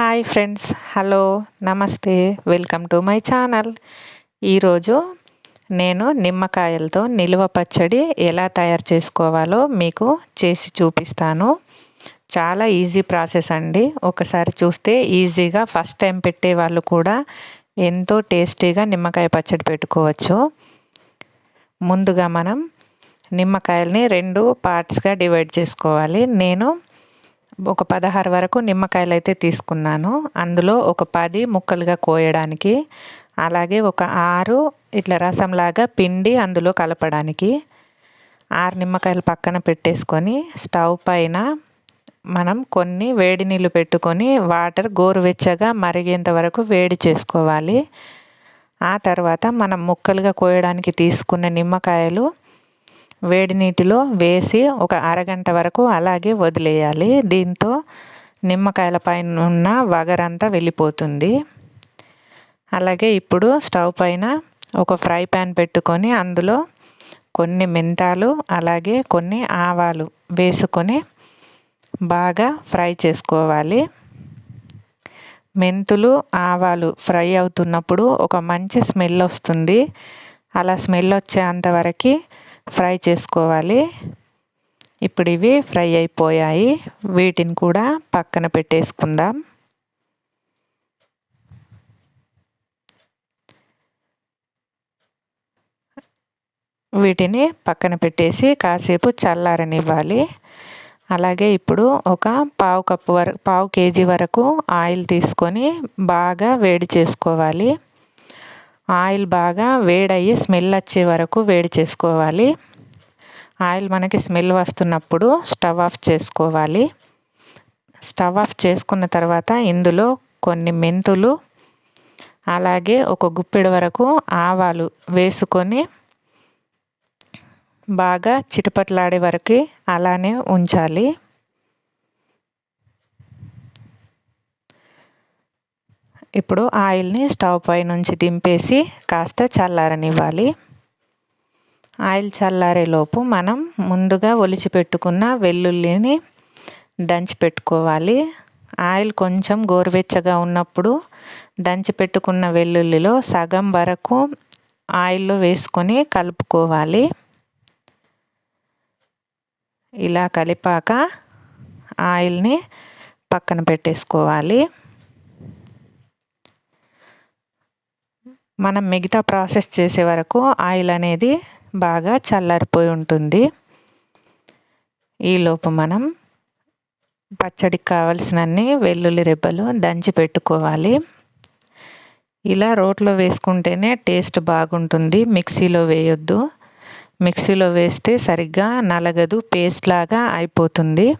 Hi friends hello నమస్తే welcome to my channel ఈరోజు నేను నిమ్మకాయలతో నిల్వ పచ్చడి ఎలా తయారు చేసుకోవాలో మీకు చేసి చూపిస్తాను. చాలా ఈజీ ప్రాసెస్ అండి. ఒకసారి చూస్తే ఈజీగా ఫస్ట్ టైం పెట్టే వాళ్ళు కూడా ఎంతో టేస్టీగా నిమ్మకాయ పచ్చడి పెట్టుకోవచ్చు. ముందుగా మనం నిమ్మకాయల్ని రెండు పార్ట్స్గా డివైడ్ చేసుకోవాలి. నేను ఒక పదహారు వరకు నిమ్మకాయలు అయితే తీసుకున్నాను. అందులో ఒక పది ముక్కలుగా కోయడానికి అలాగే ఒక ఆరు ఇట్లా రసంలాగా పిండి అందులో కలపడానికి ఆరు నిమ్మకాయలు పక్కన పెట్టేసుకొని స్టవ్ పైన మనం కొన్ని వేడి నీళ్ళు పెట్టుకొని వాటర్ గోరువెచ్చగా మరిగేంత వరకు వేడి చేసుకోవాలి. ఆ తర్వాత మనం ముక్కలుగా కోయడానికి తీసుకున్న నిమ్మకాయలు వేడి నీటిలో వేసి ఒక అరగంట వరకు అలాగే వదిలేయాలి. దీంతో నిమ్మకాయల పైన ఉన్న వగరంతా వెళ్ళిపోతుంది. అలాగే ఇప్పుడు స్టవ్ పైన ఒక ఫ్రై ప్యాన్ పెట్టుకొని అందులో కొన్ని మెంతాలు అలాగే కొన్ని ఆవాలు వేసుకొని బాగా ఫ్రై చేసుకోవాలి. మెంతులు ఆవాలు ఫ్రై అవుతున్నప్పుడు ఒక మంచి స్మెల్ వస్తుంది. అలా స్మెల్ వచ్చేంతవరకు ఫ్రై చేసుకోవాలి. ఇప్పుడు ఇవి ఫ్రై అయిపోయాయి. వీటిని కూడా పక్కన పెట్టేసుకుందాం. వీటిని పక్కన పెట్టేసి కాసేపు చల్లారనివ్వాలి. అలాగే ఇప్పుడు ఒక పావు కప్పు వరకు పావు కేజీ వరకు ఆయిల్ తీసుకొని బాగా వేడి చేసుకోవాలి. ఆయిల్ బాగా వేడయ్యి స్మెల్ వచ్చే వరకు వేడి చేసుకోవాలి. ఆయిల్ మనకి స్మెల్ వస్తున్నప్పుడు స్టవ్ ఆఫ్ చేసుకోవాలి. స్టవ్ ఆఫ్ చేసుకున్న తర్వాత ఇందులో కొన్ని మెంతులు అలాగే ఒక గుప్పెడు వరకు ఆవాలు వేసుకొని బాగా చిటపట్లాడే వరకు అలానే ఉంచాలి. ఇప్పుడు ఆయిల్ని స్టవ్ పై నుంచి దింపేసి కాస్త చల్లారనివ్వాలి. ఆయిల్ చల్లారేలోపు మనం ముందుగా ఒలిచి పెట్టుకున్న వెల్లుల్లిని దంచి పెట్టుకోవాలి. ఆయిల్ కొంచెం గోరువెచ్చగా ఉన్నప్పుడు దంచి పెట్టుకున్న వెల్లుల్లిలో సగం వరకు ఆయిల్లో వేసుకొని కలుపుకోవాలి. ఇలా కలిపాక ఆయిల్ని పక్కన పెట్టేసుకోవాలి. మనం మిగతా ప్రాసెస్ చేసే వరకు ఆయిల్ అనేది బాగా చల్లారిపోయి ఉంటుంది. ఈలోపు మనం పచ్చడికి కావలసినన్ని వెల్లుల్లి రెబ్బలు దంచి పెట్టుకోవాలి. ఇలా రోట్లో వేసుకుంటేనే టేస్ట్ బాగుంటుంది. మిక్సీలో వేయొద్దు. మిక్సీలో వేస్తే సరిగ్గా నలగదు పేస్ట్ లాగా అయిపోతుంది.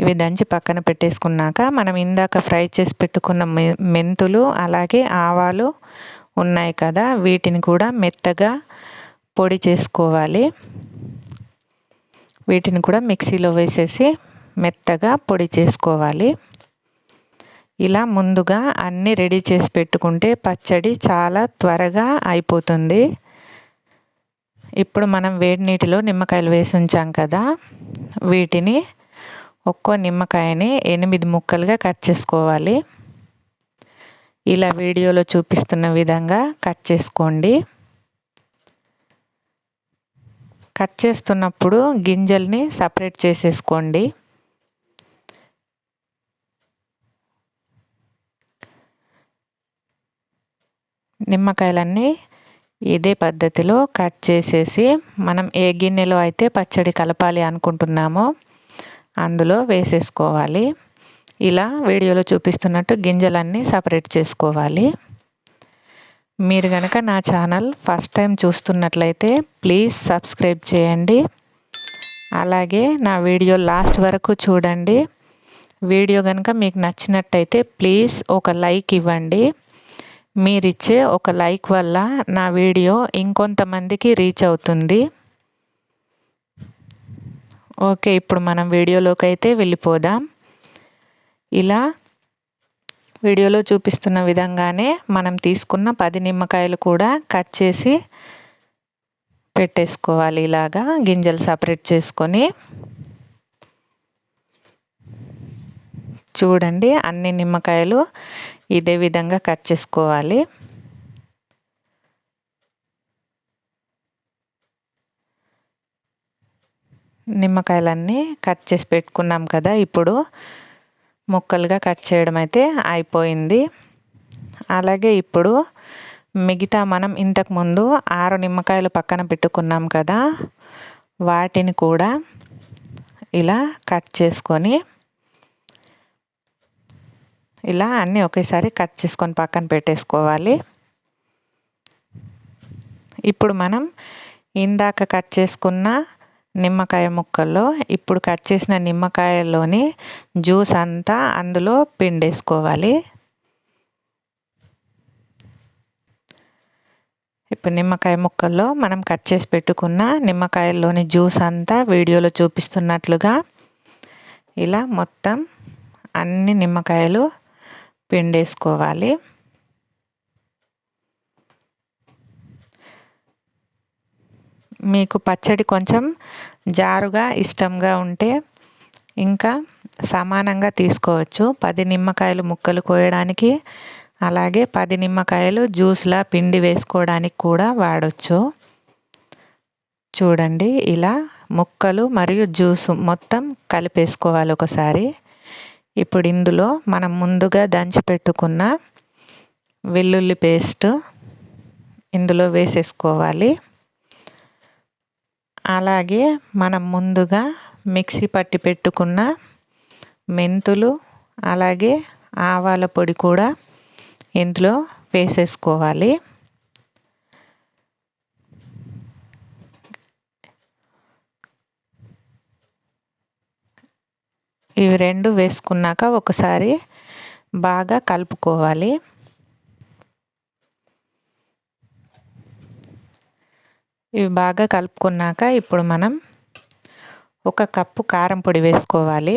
ఇవి దంచి పక్కన పెట్టేసుకున్నాక మనం ఇందాక ఫ్రై చేసి పెట్టుకున్న మెంతులు అలాగే ఆవాలు ఉన్నాయి కదా వీటిని కూడా మెత్తగా పొడి చేసుకోవాలి. వీటిని కూడా మిక్సీలో వేసేసి మెత్తగా పొడి చేసుకోవాలి. ఇలా ముందుగా అన్నీ రెడీ చేసి పెట్టుకుంటే పచ్చడి చాలా త్వరగా అయిపోతుంది. ఇప్పుడు మనం వేడి నీటిలో నిమ్మకాయలు వేసి ఉంచాం కదా వీటిని ఒక్కో నిమ్మకాయని ఎనిమిది ముక్కలుగా కట్ చేసుకోవాలి. ఇలా వీడియోలో చూపిస్తున్న విధంగా కట్ చేసుకోండి. కట్ చేస్తున్నప్పుడు గింజల్ని సపరేట్ చేసేసుకోండి. నిమ్మకాయలన్నీ ఇదే పద్ధతిలో కట్ చేసేసి మనం ఏ గిన్నెలో అయితే పచ్చడి కలపాలి అనుకుంటున్నామో అందులో వేసేసుకోవాలి. ఇలా వీడియోలో చూపిస్తున్నట్టు గింజలన్నీ సపరేట్ చేసుకోవాలి. మీరు కనుక నా ఛానల్ ఫస్ట్ టైం చూస్తున్నట్లయితే ప్లీజ్ సబ్స్క్రైబ్ చేయండి. అలాగే నా వీడియో లాస్ట్ వరకు చూడండి. వీడియో కనుక మీకు నచ్చినట్టయితే ప్లీజ్ ఒక లైక్ ఇవ్వండి. మీరిచ్చే ఒక లైక్ వల్ల నా వీడియో ఇంకొంతమందికి రీచ్ అవుతుంది. ఓకే ఇప్పుడు మనం వీడియోలోకి అయితే వెళ్ళిపోదాం. ఇలా వీడియోలో చూపిస్తున్న విధంగానే మనం తీసుకున్న పది నిమ్మకాయలు కూడా కట్ చేసి పెట్టేసుకోవాలి ఇలాగా గింజలు సపరేట్ చేసుకొని. చూడండి అన్ని నిమ్మకాయలు ఇదే విధంగా కట్ చేసుకోవాలి. నిమ్మకాయలన్నీ కట్ చేసి పెట్టుకున్నాం కదా ఇప్పుడు. ముక్కలుగా కట్ చేయడం అయితే అయిపోయింది. అలాగే ఇప్పుడు మిగతా మనం ఇంతకుముందు ఆరు నిమ్మకాయలు పక్కన పెట్టుకున్నాం కదా వాటిని కూడా ఇలా కట్ చేసుకొని ఇలా అన్నీ ఒకేసారి కట్ చేసుకొని పక్కన పెట్టేసుకోవాలి. ఇప్పుడు మనం ఇందాక కట్ చేసుకున్న నిమ్మకాయ ముక్కల్లో ఇప్పుడు కట్ చేసిన నిమ్మకాయల్లోని జ్యూస్ అంతా అందులో పిండేసుకోవాలి. ఇప్పుడు నిమ్మకాయ ముక్కల్లో మనం కట్ చేసి పెట్టుకున్న నిమ్మకాయల్లోని జ్యూస్ అంతా వీడియోలో చూపిస్తున్నట్లుగా ఇలా మొత్తం అన్ని నిమ్మకాయలు పిండేసుకోవాలి. మీకు పచ్చడి కొంచెం జారుగా ఇష్టంగా ఉంటే ఇంకా సమానంగా తీసుకోవచ్చు. పది నిమ్మకాయలు ముక్కలు కోయడానికి అలాగే పది నిమ్మకాయలు జ్యూస్లా పిండి వేసుకోవడానికి కూడా వాడచ్చు. చూడండి ఇలా ముక్కలు మరియు జ్యూస్ మొత్తం కలిపేసుకోవాలి ఒకసారి. ఇప్పుడు ఇందులో మనం ముందుగా దంచి పెట్టుకున్న వెల్లుల్లి పేస్ట్ ఇందులో వేసేసుకోవాలి. అలాగే మనం ముందుగా మిక్సీ పట్టి పెట్టుకున్న మెంతులు అలాగే ఆవాల పొడి కూడా ఇందులో వేసేసుకోవాలి. ఇవి రెండు వేసుకున్నాక ఒకసారి బాగా కలుపుకోవాలి. ఇవి బాగా కలుపుకున్నాక ఇప్పుడు మనం ఒక కప్పు కారం పొడి వేసుకోవాలి.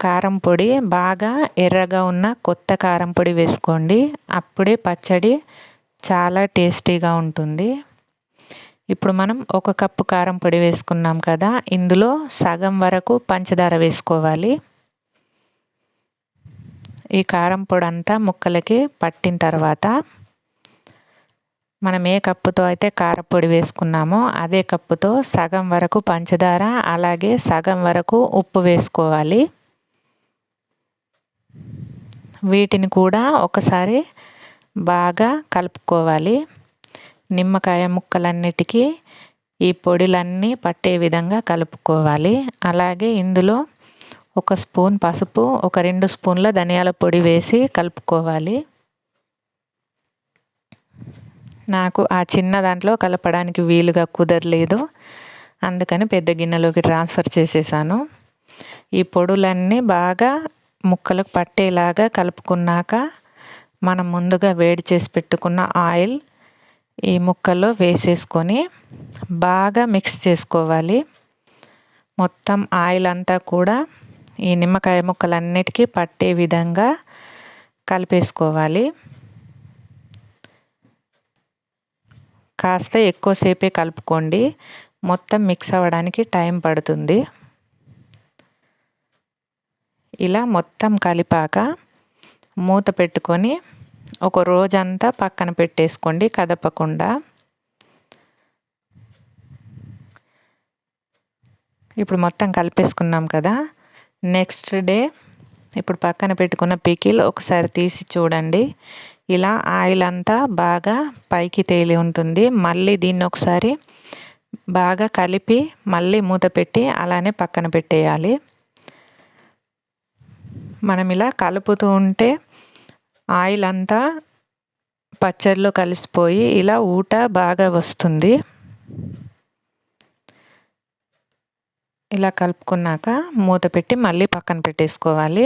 కారం పొడి బాగా ఎర్రగా ఉన్న కొత్త కారం పొడి వేసుకోండి. అప్పుడే పచ్చడి చాలా టేస్టీగా ఉంటుంది. ఇప్పుడు మనం ఒక కప్పు కారం పొడి వేసుకున్నాం కదా ఇందులో సగం వరకు పంచదార వేసుకోవాలి. ఈ కారం పొడి అంతా ముక్కలకి పట్టిన తర్వాత మనం ఏ కప్పుతో అయితే కారపొడి వేసుకున్నామో. అదే కప్పుతో సగం వరకు పంచదార అలాగే సగం వరకు ఉప్పు వేసుకోవాలి. వీటిని కూడా ఒకసారి బాగా కలుపుకోవాలి. నిమ్మకాయ ముక్కలన్నిటికీ ఈ పొడిలన్నీ పట్టే విధంగా కలుపుకోవాలి. అలాగే ఇందులో ఒక స్పూన్ పసుపు ఒక రెండు స్పూన్ల ధనియాల పొడి వేసి కలుపుకోవాలి. నాకు ఆ చిన్న దాంట్లో కలపడానికి వీలుగా కుదరలేదు. అందుకని పెద్ద గిన్నెలోకి ట్రాన్స్ఫర్ చేసేసాను. ఈ పొడులన్నీ బాగా ముక్కలకు పట్టేలాగా కలుపుకున్నాక మనం ముందుగా వేడి చేసి పెట్టుకున్న ఆయిల్ ఈ ముక్కల్లో వేసేసుకొని బాగా మిక్స్ చేసుకోవాలి. మొత్తం ఆయిల్ అంతా కూడా ఈ నిమ్మకాయ ముక్కలన్నిటికీ పట్టే విధంగా కలిపేసుకోవాలి. కాస్త ఎక్కువసేపే కలుపుకోండి. మొత్తం మిక్స్ అవ్వడానికి టైం పడుతుంది. ఇలా మొత్తం కలిపాక మూత పెట్టుకొని ఒక రోజంతా పక్కన పెట్టేసుకోండి కదపకుండా. ఇప్పుడు మొత్తం కలిపేసుకున్నాం కదా. నెక్స్ట్ డే ఇప్పుడు పక్కన పెట్టుకున్న పికిల్ ఒకసారి తీసి చూడండి. ఇలా ఆయిల్ అంతా బాగా పైకి తేలి ఉంటుంది. మళ్ళీ దీన్ని ఒకసారి బాగా కలిపి మళ్ళీ మూత పెట్టి అలానే పక్కన పెట్టేయాలి. మనం ఇలా కలుపుతూ ఉంటే ఆయిల్ అంతా పచ్చడిలో కలిసిపోయి ఇలా ఊట బాగా వస్తుంది. ఇలా కలుపుకున్నాక మూత పెట్టి మళ్ళీ పక్కన పెట్టేసుకోవాలి.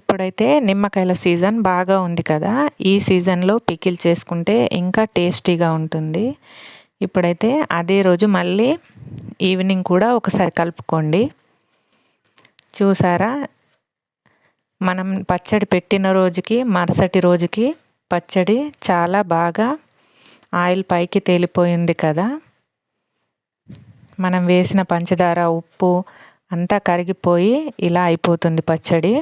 ఇప్పుడైతే నిమ్మకాయల సీజన్ బాగా ఉంది కదా. ఈ సీజన్లో పికిల్ చేసుకుంటే ఇంకా టేస్టీగా ఉంటుంది. ఇప్పుడైతే అదే రోజు మళ్ళీ ఈవినింగ్ కూడా ఒకసారి కలుపుకోండి. చూసారా? మనం పచ్చడి పెట్టిన రోజుకి మరుసటి రోజుకి పచ్చడి చాలా బాగా ఆయిల్ పైకి తేలిపోయింది కదా. మనం వేసిన పంచదార ఉప్పు అంతా కరిగిపోయి ఇలా అయిపోతుంది పచ్చడి.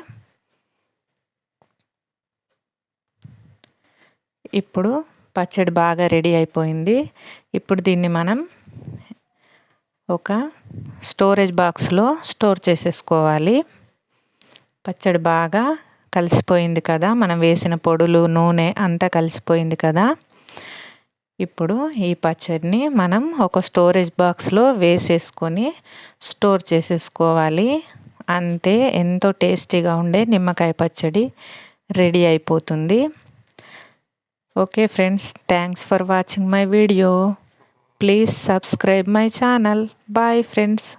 ఇప్పుడు పచ్చడి బాగా రెడీ అయిపోయింది. ఇప్పుడు దీన్ని మనం ఒక స్టోరేజ్ బాక్స్లో స్టోర్ చేసేసుకోవాలి. పచ్చడి బాగా కలిసిపోయింది కదా? మనం వేసిన పొడులు నూనె అంతా కలిసిపోయింది కదా? ఇప్పుడు ఈ పచ్చడిని మనం ఒక స్టోరేజ్ బాక్స్లో వేసేసుకొని స్టోర్ చేసేసుకోవాలి. అంతే ఎంతో టేస్టీగా ఉండే నిమ్మకాయ పచ్చడి రెడీ అయిపోతుంది. okay friends thanks for watching my video. Please subscribe my channel. Bye friends.